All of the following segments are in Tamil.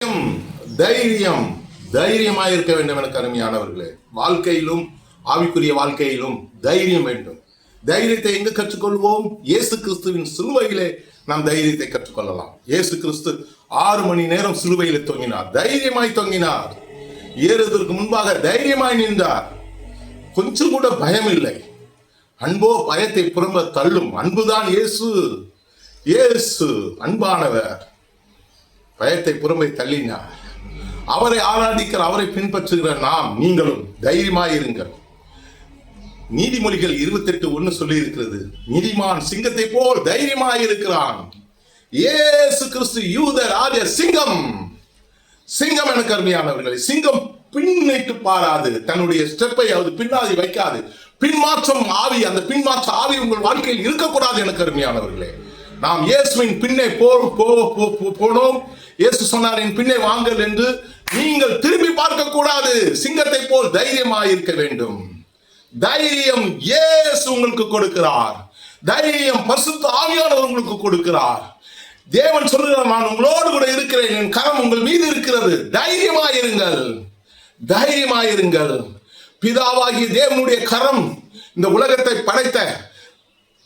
தைரியம், தைரியம் தைரியமாய் இருக்க வேண்டும் எனக்கு அருமையானவர்களே. வாழ்க்கையிலும் ஆவிக்குரிய வாழ்க்கையிலும் தைரியம் வேண்டும். தைரியத்தை எங்கு கற்றுக்கொள்வோம்? இயேசு கிறிஸ்துவின் சிலுவையிலே நாம் தைரியத்தை கற்றுக்கொள்ளலாம். இயேசு கிறிஸ்து ஆறு மணி நேரம் சிலுவையிலே தொங்கினார். தைரியமாய் தொங்கினார். ஏறுவதற்கு முன்பாக தைரியமாய் நின்றார். கொஞ்சம் கூட பயம் இல்லை. அன்போ பயத்தை புறம்ப தள்ளும் அன்புதான் இயேசு. இயேசு அன்பானவர். பயத்தை புறம்பை தள்ளினார். அவரை ஆராதிக்கிற அவரை பின்பற்றுகிற நாம் நீங்களும் தைரியமாயிருங்கள். நீதிமொழிகள் இருபத்தெட்டு ஒன்னு சொல்லி இருக்கிறது நீதிமான் சிங்கத்தை போல் தைரியமாயிருக்கிறான். ஏசு கிறிஸ்து யூத ராஜ சிங்கம். சிங்கம் என கருமையானவர்களை சிங்கம் பின்னிட்டு பாராது. தன்னுடைய ஸ்டெப்பை அது பின்னாதி வைக்காது. பின்மாற்றம் ஆவி அந்த பின்மாற்ற ஆவி உங்கள் வாழ்க்கையில் இருக்கக்கூடாது என கருமையானவர்களே நாம் இயேசுவின் பின்னே போ போனோம். இயேசு சொன்னார் என் பின்னே வாங்கல் என்று நீங்கள் திரும்பி பார்க்க கூடாது சிங்கத்தை போல் தைரியமாக இருக்க வேண்டும். தைரியம் இயேசு உங்களுக்கு கொடுக்கிறார். தைரியம் பரிசுத்த ஆவியானவர் உங்களுக்கு கொடுக்கிறார். தேவன் சொல்லுகிறார் நான் உங்களோடு கூட இருக்கிறேன். என் கரம் உங்கள் மீது இருக்கிறது. தைரியமாயிருங்கள். தைரியமாயிருங்கள். பிதாவாகிய தேவனுடைய கரம் இந்த உலகத்தை படைத்த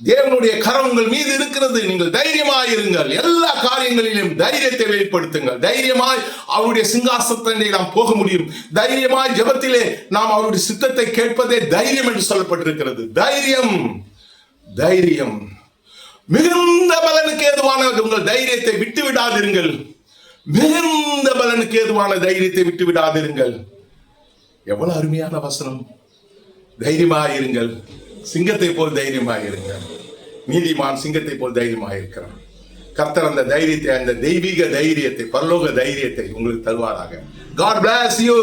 தேவனுடைய கரம் உங்கள் மீது இருக்கிறது. நீங்கள் தைரியமாயிருங்கள் எல்லா காரியங்களிலும் தைரியத்தை வெளிப்படுத்துங்கள். தைரியமாய் அவருடைய சிங்காசனத்தை நாம் போக முடியும். தைரியமாய் ஜெபத்திலே நாம் அவருடைய சித்தத்தை கேட்பதே தைரியம் என்று சொல்லப்பட்டிருக்கிறது. தைரியம் தைரியம். மிகுந்த பலனுக்கு ஏதுவான உங்கள் தைரியத்தை விட்டு விடாதிருங்கள். மிகுந்த பலனுக்கு ஏதுவான தைரியத்தை விட்டு விடாதிருங்கள். எவ்வளவு அருமையான வசனம். தைரியமாயிருங்கள் சிங்கத்தை போல் தைரியமாயிருங்கள் நீதிமான் சிங்கத்தை போல் தைரியமாயிருக்கிறான் கர்த்தர் அந்த தைரியத்தை அந்த தெய்வீக தைரியத்தை பரலோக தைரியத்தை உங்களுக்கு தருவாராக. God plus you